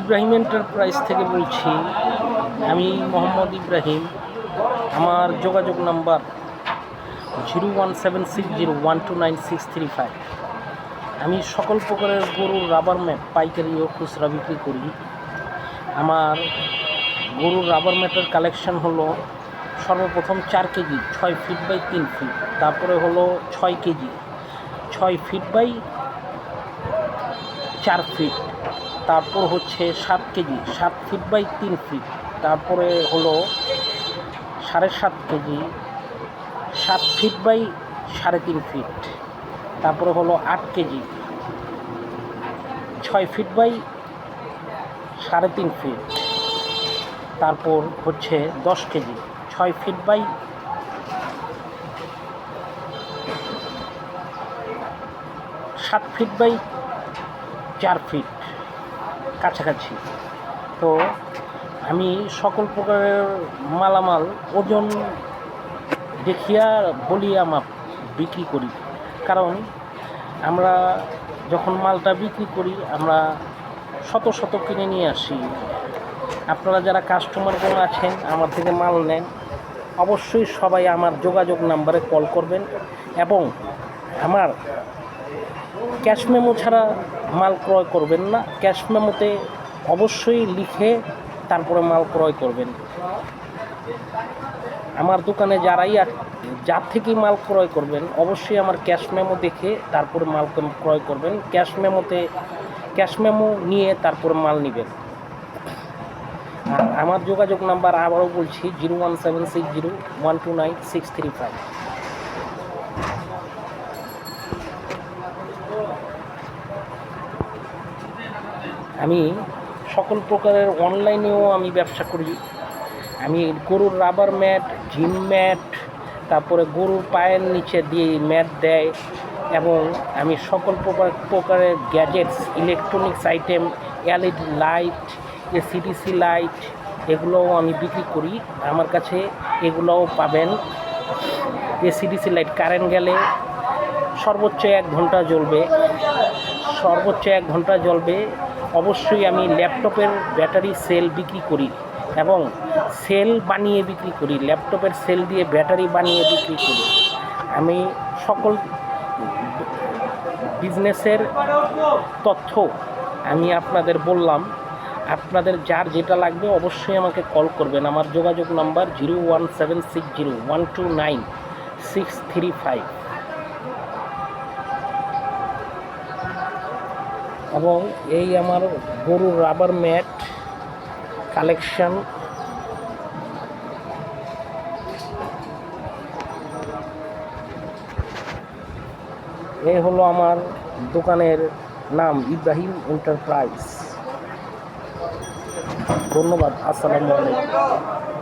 Ibrahim enterprise থেকে বলছি, আমি মোহাম্মদ ইব্রাহিম। আমার যোগাযোগ number zero one seven six zero one two nine six three five. আমি সকল প্রকারের গরুর রাবার ম্যাট, পাইকারি ও খুচরা বিক্রি করি। আমার গরুর রাবার ম্যাটের কালেকশন হলো সর্বপ্রথম চার কেজি, ছয় ফিট বাই তিন ফিট। তারপরে হলো ছয় কেজি, ছয় ফিট বাই চার ফিট। তারপর হচ্ছে সাত কেজি, সাত ফিট বাই তিন ফিট তারপরে হলো সাড়ে সাত কেজি, সাত ফিট বাই সাড়ে তিন ফিট তারপরে হলো আট কেজি, ছয় ফিট বাই সাড়ে তিন ফিট তারপর হচ্ছে দশ কেজি, ছয় ফিট বাই সাত ফিট বাই চার ফিট কাছাকাছি। তো আমি সকল প্রকারের মালামাল, ওজন দেখিয়া বলিয়া আমার বিক্রি করি। কারণ আমরা যখন মালটা বিক্রি করি, আমরা শত শত কিনে নিয়ে আসি। আপনারা যারা কাস্টমারগুলো আছেন, আমার থেকে মাল নেন, অবশ্যই সবাই আমার যোগাযোগ নাম্বারে কল করবেন এবং আমার ক্যাশ মেমো ছাড়া মাল ক্রয় করবেন না। ক্যাশ মেমোতে অবশ্যই লিখে তারপরে মাল ক্রয় করবেন। আমার দোকানে যারাই যার থেকেই মাল ক্রয় করবেন, অবশ্যই আমার ক্যাশ মেমো দেখে তারপরে মাল ক্রয় করবেন। ক্যাশ মেমোতে, ক্যাশ মেমো নিয়ে তারপরে মাল নেবেন। আর আমার যোগাযোগ নাম্বার আবারও বলছি, zero one seven six zero one two nine six three five. আমি সকল প্রকারের অনলাইনেও আমি ব্যবসা করি। আমি গরুর রাবার ম্যাট, জিম ম্যাট, তারপরে গরুর পায়ের নিচে দিয়ে ম্যাট দেয় এবং আমি সকল প্রকার, প্রকারের gadgets, electronics item, LED light, AC DC light, এগুলোও আমি বিক্রি করি। আমার কাছে এগুলোও পাবেন। এসিডিসি লাইট কারেন্ট গেলে সর্বোচ্চ এক ঘণ্টা জ্বলবে। সর্বোচ্চ এক ঘণ্টা জ্বলবে। অবশ্যই আমি ল্যাপটপের ব্যাটারি সেল বিক্রি করি এবং সেল বানিয়ে বিক্রি করি, ল্যাপটপের সেল দিয়ে ব্যাটারি বানিয়ে বিক্রি করি। আমি সকল বিজনেসের তথ্য আমি আপনাদের বললাম। আপনাদের যার যেটা লাগবে অবশ্যই আমাকে কল করবেন। আমার যোগাযোগ number zero one seven six zero one two nine six three five. এবং এই আমার গরুর রাবার ম্যাট কালেকশন এই হলো আমার দোকানের নাম ইব্রাহিম এন্টারপ্রাইজ ধন্যবাদ, আসসালামু আলাইকুম।